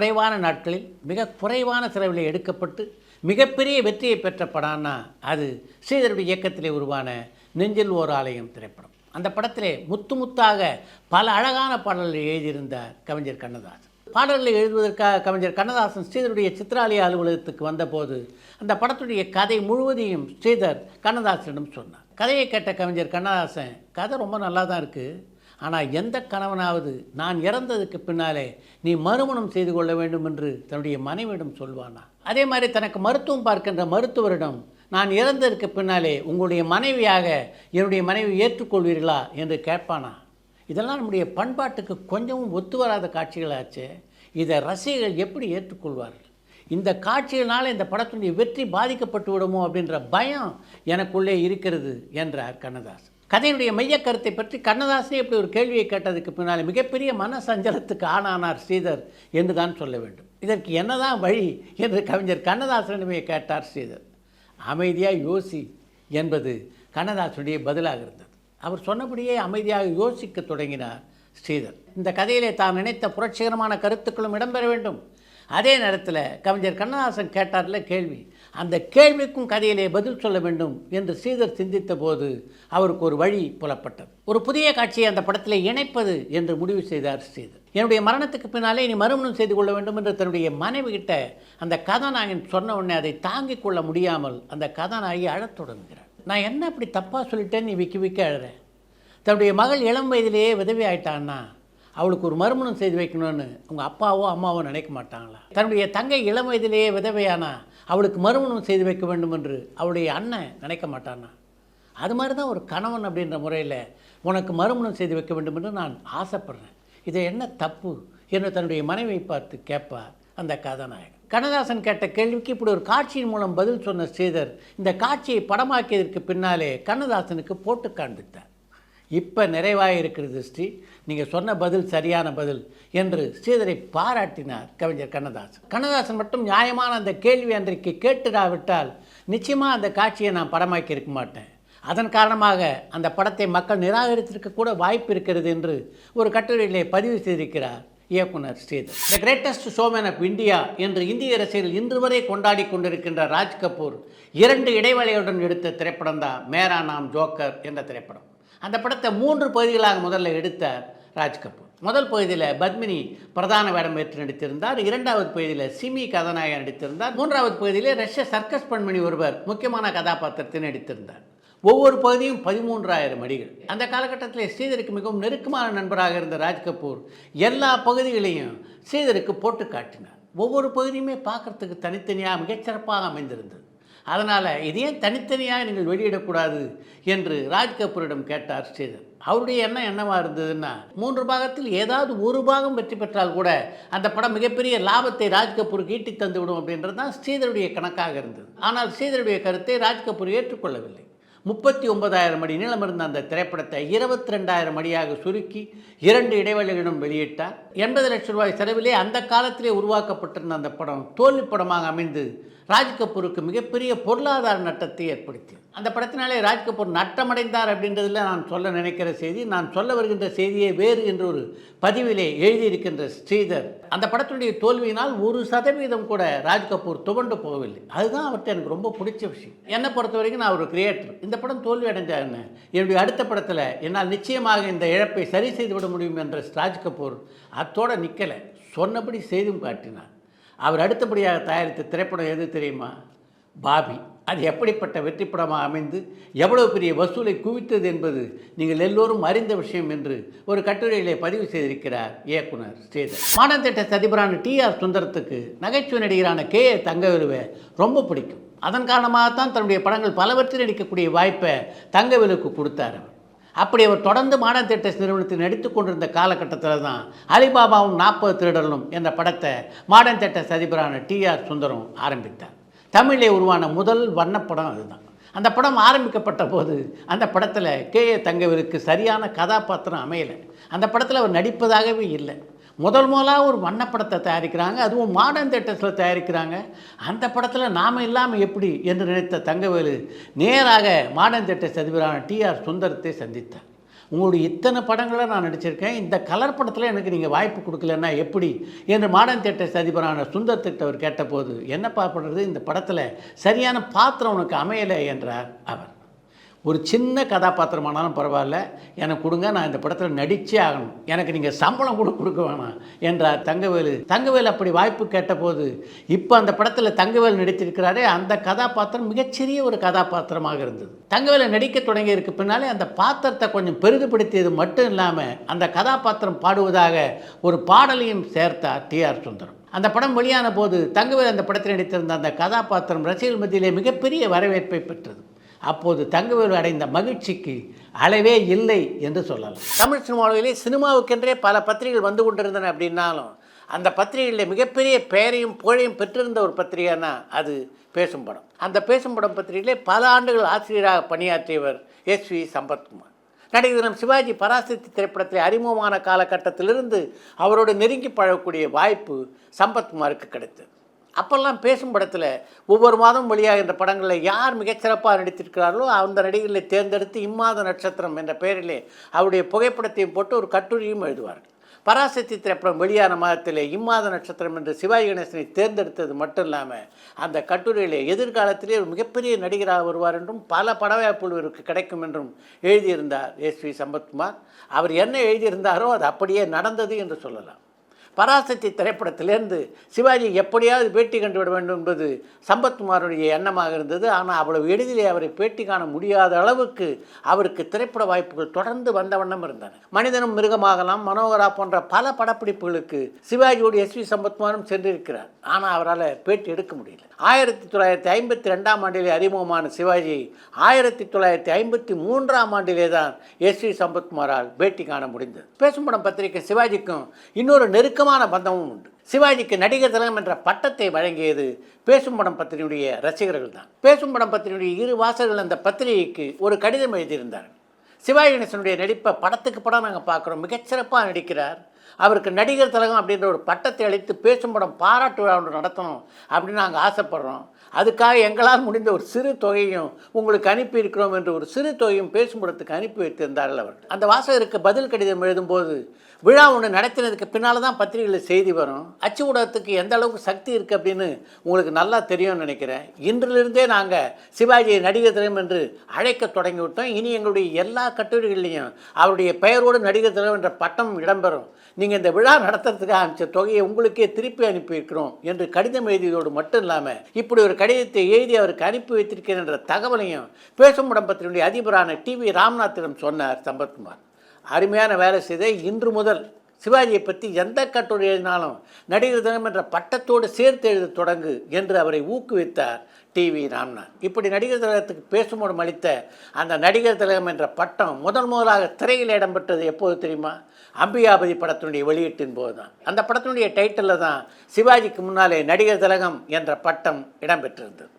குறைவான நாட்களில் மிக குறைவான செலவில் எடுக்கப்பட்டு மிகப்பெரிய வெற்றியை பெற்ற படம்னா அது ஸ்ரீதருடைய இயக்கத்திலே உருவான நெஞ்சில் ஓர் ஆலயம் திரைப்படம். அந்த படத்திலே முத்து முத்தாக பல அழகான பாடல்களை எழுதியிருந்தார் கவிஞர் கண்ணதாசன். பாடல்களை எழுதுவதற்காக கவிஞர் கண்ணதாசன் ஸ்ரீதருடைய சித்திராலய அலுவலகத்துக்கு வந்தபோது அந்த படத்துடைய கதை முழுவதையும் ஸ்ரீதர் கண்ணதாசனிடம் சொன்னார். கதையை கேட்ட கவிஞர் கண்ணதாசன் கதை ரொம்ப நல்லா தான் இருக்குது ஆனால் எந்த கணவனாவது நான் இறந்ததுக்கு பின்னாலே நீ மறுமணம் செய்து கொள்ள வேண்டும் என்று தன்னுடைய மனைவியிடம் சொல்வானா? அதே மாதிரி தனக்கு மருத்துவம் பார்க்கின்ற மருத்துவரிடம் நான் இறந்ததற்கு பின்னாலே உங்களுடைய மனைவியாக என்னுடைய மனைவி ஏற்றுக்கொள்வீர்களா என்று கேட்பானா? இதெல்லாம் நம்முடைய பண்பாட்டுக்கு கொஞ்சமும் ஒத்து வராத காட்சிகளாச்சே இதை ரசிகர்கள் எப்படி ஏற்றுக்கொள்வார்கள்? இந்த காட்சிகளால் இந்த படத்தினுடைய வெற்றி பாதிக்கப்பட்டு விடுமோ அப்படின்ற பயம் எனக்குள்ளே இருக்கிறது என்றார் கண்ணதாசன். கதையினுடைய மைய கருத்தை பற்றி கண்ணதாசனே இப்படி ஒரு கேள்வியை கேட்டதுக்கு பின்னால் மிகப்பெரிய மன சஞ்சலத்துக்கு ஆனானார் ஸ்ரீதர் என்று தான் சொல்ல வேண்டும். இதற்கு என்னதான் வழி என்று கவிஞர் கண்ணதாசனிடமே கேட்டார் ஸ்ரீதர். அமைதியாக யோசி என்பது கண்ணதாசனுடைய பதிலாக இருந்தது. அவர் சொன்னபடியே அமைதியாக யோசிக்க தொடங்கினார் ஸ்ரீதர். இந்த கதையிலே தான் நினைத்த புரட்சிகரமான கருத்துக்களும் இடம்பெற வேண்டும். அதே நேரத்தில் கவிஞர் கண்ணதாசன் கேட்டார்ல கேள்வி அந்த கேள்விக்கும் கதையிலே பதில் சொல்ல வேண்டும் என்று ஸ்ரீதர் சிந்தித்த போது அவருக்கு ஒரு வழி புலப்பட்டது. ஒரு புதிய காட்சியை அந்த படத்தில் இணைப்பது என்று முடிவு செய்தார் ஸ்ரீதர் என்னுடைய மரணத்துக்கு பின்னாலே நீ மறுமணம் செய்து கொள்ள வேண்டும் என்று தன்னுடைய மனைவி கிட்ட அந்த கதாநாயகன் சொன்ன உடனே அதை தாங்கிக் கொள்ள முடியாமல் அந்த கதாநாயகி அழத் தொடங்குகிறார். நான் என்ன அப்படி தப்பாக சொல்லிட்டேன்னு நீ விக்கி விக்க அழுறேன் தன்னுடைய மகள் இளம் வயதிலேயே விதவி ஆயிட்டான்னா அவளுக்கு ஒரு மறுமணம் செய்து வைக்கணும்னு அவங்க அப்பாவோ அம்மாவோ நினைக்க மாட்டாங்களா? தன்னுடைய தங்கை இளம் வயதிலேயே விதவையானா? அவளுக்கு மறுமணம் செய்து வைக்க வேண்டும் என்று அவளுடைய அண்ணன் நினைக்க மாட்டானா அது மாதிரி தான் ஒரு கணவன் அப்படின்ற முறையில் உனக்கு மறுமணம் செய்து வைக்க வேண்டும் என்று நான் ஆசைப்படுறேன். இது என்ன தப்பு என்று தன்னுடைய மனைவியை பார்த்து கேட்பார் அந்த கதாநாயகன். கண்ணதாசன் கேட்ட கேள்விக்கு இப்படி ஒரு காட்சியின் மூலம் பதில் சொன்ன ஸ்ரீதர் இந்த காட்சியை படமாக்கியதற்கு பின்னாலே கண்ணதாசனுக்கு போட்டு காண்பித்தார். இப்போ நிறைவாக இருக்கிறது ஸ்ரீ. நீங்கள் சொன்ன பதில் சரியான பதில் என்று ஸ்ரீதரை பாராட்டினார் கவிஞர் கண்ணதாசன். கண்ணதாசன் மட்டும் நியாயமான அந்த கேள்வி அன்றைக்கு கேட்டுடாவிட்டால் நிச்சயமாக அந்த காட்சியை நான் படமாக்கி இருக்க மாட்டேன். அதன் காரணமாக அந்த படத்தை மக்கள் நிராகரித்திருக்க கூட வாய்ப்பு இருக்கிறது என்று ஒரு கட்டுரையிலே பதிவு செய்திருக்கிறார் இயக்குனர் Sridhar. The greatest showman of India என்று இந்திய அரசியல் இன்று வரை கொண்டாடி கொண்டிருக்கின்ற ராஜ் கபூர் இரண்டு இடைவேளையுடன் எடுத்த திரைப்படம் தான் மேரா நாம் ஜோக்கர் என்ற திரைப்படம். அந்த படத்தை மூன்று பகுதிகளாக முதல்ல எடுத்த ராஜ் கபூர். முதல் பகுதியில் பத்மினி பிரதான வேடம் ஏற்று நடித்திருந்தார். இரண்டாவது பகுதியில் சிமி கதாநாயகன் நடித்திருந்தார். மூன்றாவது பகுதியில் ரஷ்ய சர்க்கஸ் பெண்மணி ஒருவர் முக்கியமான கதாபாத்திரத்தை நடித்திருந்தார். ஒவ்வொரு பகுதியும் பதிமூன்றாயிரம் அடிகள். அந்த காலகட்டத்தில் ஸ்ரீதருக்கு மிகவும் நெருக்கமான நண்பராக இருந்த ராஜ் கபூர் எல்லா பகுதிகளையும் ஸ்ரீதருக்கு போட்டு காட்டினார். ஒவ்வொரு பகுதியுமே பார்க்கறதுக்கு தனித்தனியாக மிகச்சிறப்பாக அமைந்திருந்தது. அதனால் இதையும் தனித்தனியாக நீங்கள் வெளியிடக்கூடாது என்று ராஜ் கபூரிடம் கேட்டார் ஸ்ரீதர். அவருடைய எண்ணம் என்னவாக இருந்ததுன்னா மூன்று பாகத்தில் ஏதாவது ஒரு பாகம் வெற்றி பெற்றால் கூட அந்த படம் மிகப்பெரிய லாபத்தை ராஜ் கபூருக்கு ஈட்டி தந்துவிடும் அப்படின்றது தான் ஸ்ரீதருடைய கணக்காக இருந்தது. ஆனால் ஸ்ரீதருடைய கருத்தை ராஜ் கபூர் ஏற்றுக்கொள்ளவில்லை. முப்பத்தி ஒன்பதாயிரம் அடி நீளம் இருந்த அந்த திரைப்படத்தை இருபத்தி ரெண்டாயிரம் அடியாக சுருக்கி இரண்டு இடைவெளிகளிடம் வெளியிட்டார். எண்பது லட்சம் ரூபாய் செலவிலே அந்த காலத்திலே உருவாக்கப்பட்டிருந்த அந்த படம் தோல்வி படமாக அமைந்து ராஜ் கபூருக்கு மிகப்பெரிய பொருளாதார நட்டத்தை ஏற்படுத்தியது. அந்த படத்தினாலே ராஜ் கபூர் நட்டமடைந்தார் அப்படின்றதில் நான் சொல்ல நினைக்கிற செய்தி நான் சொல்ல வருகின்ற செய்தியை வேறு என்ற ஒரு பதிவிலே எழுதியிருக்கின்ற ஸ்ரீதர். அந்த படத்தினுடைய தோல்வியினால் ஒரு சதவீதம் கூட ராஜ் கபூர் துவண்டு போகவில்லை. அதுதான் அவர்கிட்ட எனக்கு ரொம்ப பிடிச்ச விஷயம். என்னை பொறுத்த வரைக்கும் நான் ஒரு கிரியேட்டர் இந்த படம் தோல்வி அடைஞ்சாருன்னு என்னுடைய அடுத்த படத்தில் என்னால் நிச்சயமாக இந்த இழப்பை சரி செய்து விட முடியும் என்ற ராஜ் கபூர் அத்தோட நிற்கலை சொன்னபடி செய்தும் காட்டினார். அவர் அடுத்தபடியாக தயாரித்த திரைப்படம் எது தெரியுமா? பாபி. அது எப்படிப்பட்ட வெற்றி படமாக அமைந்து எவ்வளவு பெரிய வசூலை குவித்தது என்பது நீங்கள் எல்லோரும் அறிந்த விஷயம் என்று ஒரு கட்டுரையிலே பதிவு செய்திருக்கிறார் இயக்குனர் ஸ்ரீதர். மாடத்திட்ட சதிபரான டி ஆர் சுந்தரத்துக்கு நகைச்சுவை நடிகரான கே ஏ தங்கவேலுவை ரொம்ப பிடிக்கும். அதன் காரணமாக தான் தன்னுடைய படங்கள் பலவற்றில் நடிக்கக்கூடிய வாய்ப்பை தங்கவேலுக்கு கொடுத்தார் அப்படி அவர் தொடர்ந்து மாடர்ன் தேட்டர்ஸ் நிறுவனத்தில் நடித்து கொண்டிருந்த காலகட்டத்தில் தான் அலிபாபாவும் நாற்பது திருடலும் என்ற படத்தை மாடர்ன் தேட்டர்ஸ் அதிபரான டி ஆர் சுந்தரம் ஆரம்பித்தார். தமிழிலே உருவான முதல் வண்ணப்படம் அதுதான். அந்த படம் ஆரம்பிக்கப்பட்ட போது அந்த படத்தில் கே ஏ தங்கவிற்கு சரியான கதாபாத்திரம் அமையலை. அந்த படத்தில் அவர் நடிப்பதாகவே இல்லை. முதல் முதலாக ஒரு வண்ணப்படத்தை தயாரிக்கிறாங்க அதுவும் மாடர்ன் தேட்டர்ஸில் தயாரிக்கிறாங்க. அந்த படத்தில் நாம் இல்லாமல் எப்படி என்று நினைத்த தங்கவேலு நேராக மாடர்ன் தேட்டர்ஸ் அதிபரான டிஆர் சுந்தரத்தை சந்தித்தார். உங்களுடைய இத்தனை படங்களை நான் நடிச்சிருக்கேன். இந்த கலர் படத்தில் எனக்கு நீங்கள் வாய்ப்பு கொடுக்கலன்னா எப்படி என்று மாடர்ன் தேட்டர்ஸ் அதிபரான சுந்தர் திட்டவர் கேட்டபோது என்னப்பா பண்ணுறது இந்த படத்தில் சரியான பாத்திரம் உனக்கு அமையலை என்றார் அவர். ஒரு சின்ன கதாபாத்திரமானாலும் பரவாயில்ல. எனக்கு கொடுங்க நான் இந்த படத்தில் நடிச்சே ஆகணும். எனக்கு நீங்கள் சம்பளம் கூட கொடுக்க வேணாம் என்றார் தங்கவேலு. தங்கவேல் அப்படி வாய்ப்பு கேட்டபோது இப்போ அந்த படத்தில் தங்கவேல் நடித்திருக்கிறாரே அந்த கதாபாத்திரம் மிகச்சிறிய ஒரு கதாபாத்திரமாக இருந்தது. தங்கவேலு நடிக்க தொடங்கியதுக்கு பின்னாலே அந்த பாத்திரத்தை கொஞ்சம் பெரிதுபடுத்தியது மட்டும் இல்லாமல் அந்த கதாபாத்திரம் பாடுவதாக ஒரு பாடலையும் சேர்த்தார் டி ஆர் சுந்தரம். அந்த படம் வெளியான போது தங்கவேல் அந்த படத்தில் நடித்திருந்த அந்த கதாபாத்திரம் ரசிகர்கள் மத்தியிலே மிகப்பெரிய வரவேற்பை பெற்றது. அப்போது தங்கவேலு அடைந்த மகிழ்ச்சிக்கு அளவே இல்லை என்று சொல்லலாம். தமிழ் சினிமாவிலே சினிமாவுக்கென்றே பல பத்திரிகைகள் வந்து கொண்டிருந்தன அப்படின்னாலும் அந்த பத்திரிகைகளில் மிகப்பெரிய பெயரையும் புகழையும் பெற்றிருந்த ஒரு பத்திரிகைனா அது பேசும் படம். அந்த பேசும் படம் பத்திரிகையிலே பல ஆண்டுகள் ஆசிரியராக பணியாற்றியவர் எஸ் வி சம்பத்குமார். நடிகர் தினம் சிவாஜி பராசக்தி திரைப்படத்தில் அறிமுகமான காலகட்டத்திலிருந்து அவரோடு நெருங்கி பழகக்கூடிய வாய்ப்பு சம்பத்குமாருக்கு கிடைத்தது. அப்போல்லாம் பேசும் படத்தில் ஒவ்வொரு மாதம் வெளியாகின்ற படங்களில் யார் மிகச்சிறப்பாக நடித்திருக்கிறார்களோ அந்த நடிகர்களை தேர்ந்தெடுத்து இம்மாத நட்சத்திரம் என்ற பெயரிலே அவருடைய புகைப்படத்தையும் போட்டு ஒரு கட்டுரையும் எழுதுவார்கள். பராசக்தி திரைப்படம் வெளியான மாதத்திலே இம்மாத நட்சத்திரம் என்று சிவாஜி கணேசனை தேர்ந்தெடுத்தது மட்டும் இல்லாமல் அந்த கட்டுரையிலே எதிர்காலத்திலே ஒரு மிகப்பெரிய நடிகராக வருவார் என்றும் பல படவாய்ப்புகள் இவருக்கு கிடைக்கும் என்றும் எழுதியிருந்தார் எஸ் வி சம்பத்குமார். அவர் என்ன எழுதியிருந்தாரோ அது அப்படியே நடந்தது என்று சொல்லலாம். பராசக்தி திரைப்படத்திலேருந்து சிவாஜி எப்படியாவது பேட்டி கண்டுவிட வேண்டும் என்பது சம்பத்குமாருடைய எண்ணமாக இருந்தது. ஆனால் அவ்வளவு எளிதிலே அவரை பேட்டி காண முடியாத அளவுக்கு அவருக்கு திரைப்பட வாய்ப்புகள் தொடர்ந்து வந்த வண்ணம் இருந்தன. மனிதனும் மிருகமாகலாம் மனோகரா போன்ற பல படப்பிடிப்புகளுக்கு சிவாஜியோடு எஸ் வி சம்பத்குமாரும் சென்றிருக்கிறார். ஆனால் அவரால் பேட்டி எடுக்க முடியல. ஆயிரத்தி தொள்ளாயிரத்தி ஐம்பத்தி ரெண்டாம் ஆண்டிலே அறிமுகமான சிவாஜி ஆயிரத்தி தொள்ளாயிரத்தி ஐம்பத்தி மூன்றாம் ஆண்டிலே தான் எஸ் வி சம்பத்குமாரால் பேட்டி காண முடிந்தது. பேசும் படம் பத்திரிகை சிவாஜிக்கும் இன்னொரு வலுவான பந்தமும் உண்டு. சிவாஜிக்கு நடிகர் திலகம் என்ற பட்டத்தை வழங்கியது பேசும் படம் பத்திரிகையுடைய ரசிகர்கள் தான் பேசும் படம் பத்திரிகையுடைய இரு வாசகர்கள் அந்த பத்திரிகைக்கு ஒரு கடிதம் எழுதியிருந்தார்கள். சிவாஜி கணேசனுடைய நடிப்பை படத்துக்கு படம் நாங்கள் பார்க்குறோம். மிகச்சிறப்பாக நடிக்கிறார். அவருக்கு நடிகர் திலகம் அப்படின்ற ஒரு பட்டத்தை அளித்து பேசும் படம் பாராட்டு விழா ஒன்று நடத்தணும் அப்படின்னு நாங்கள் ஆசைப்படுறோம். அதுக்காக எங்களால் முடிந்த ஒரு சிறு தொகையும் உங்களுக்கு அனுப்பி இருக்கிறோம் என்று ஒரு சிறு தொகையும் பேசும்படத்துக்கு அனுப்பி வைத்திருந்தார்கள் அவர் அந்த வாசகருக்கு பதில் கடிதம் எழுதும்போது விழா ஒன்று நடத்தினதுக்கு பின்னால் தான் பத்திரிகையில் செய்தி வரும். அச்சு ஊடகத்துக்கு எந்த அளவுக்கு சக்தி இருக்குது அப்படின்னு உங்களுக்கு நல்லா தெரியும்னு நினைக்கிறேன். இன்றிலிருந்தே நாங்கள் சிவாஜியை நடிகர் தினம் என்று அழைக்க தொடங்கி விட்டோம் இனி எங்களுடைய எல்லா கட்டுரைகள்லையும் அவருடைய பெயரோடு நடிகர் தினம் என்ற பட்டம் இடம்பெறும். நீங்கள் இந்த விழா நடத்துறதுக்காக அமைச்ச தொகையை உங்களுக்கே திருப்பி அனுப்பியிருக்கிறோம் என்று கடிதம் எழுதியதோடு மட்டும் இல்லாமல் இப்படி ஒரு கடிதத்தை எழுதி அவருக்கு அனுப்பி வைத்திருக்கிறேன் என்ற தகவலையும் பேசும் உடம்பத்தினுடைய அதிபரான டி வி ராம்நாத்திடம் சொன்னார் சம்பத்குமார். அருமையான வேலை செய்த இன்று முதல் சிவாஜியை பற்றி எந்த கட்டுரை எழுதினாலும் நடிகர் தினம் என்ற பட்டத்தோடு சேர்த்து எழுத தொடங்கு என்று அவரை ஊக்குவித்தார் டிவி ராம்நாத். இப்படி நடிகர் திலகத்துக்கு பேசும்போது அளித்த அந்த நடிகர் திலகம் என்ற பட்டம் முதல் முதலாக திரையில் இடம்பெற்றது எப்போது தெரியுமா? அம்பிகாபதி படத்தினுடைய வெளியீட்டின் போது தான் அந்த படத்தினுடைய டைட்டிலில் தான் சிவாஜிக்கு முன்னாலே நடிகர் திலகம் என்ற பட்டம் இடம்பெற்றிருந்தது.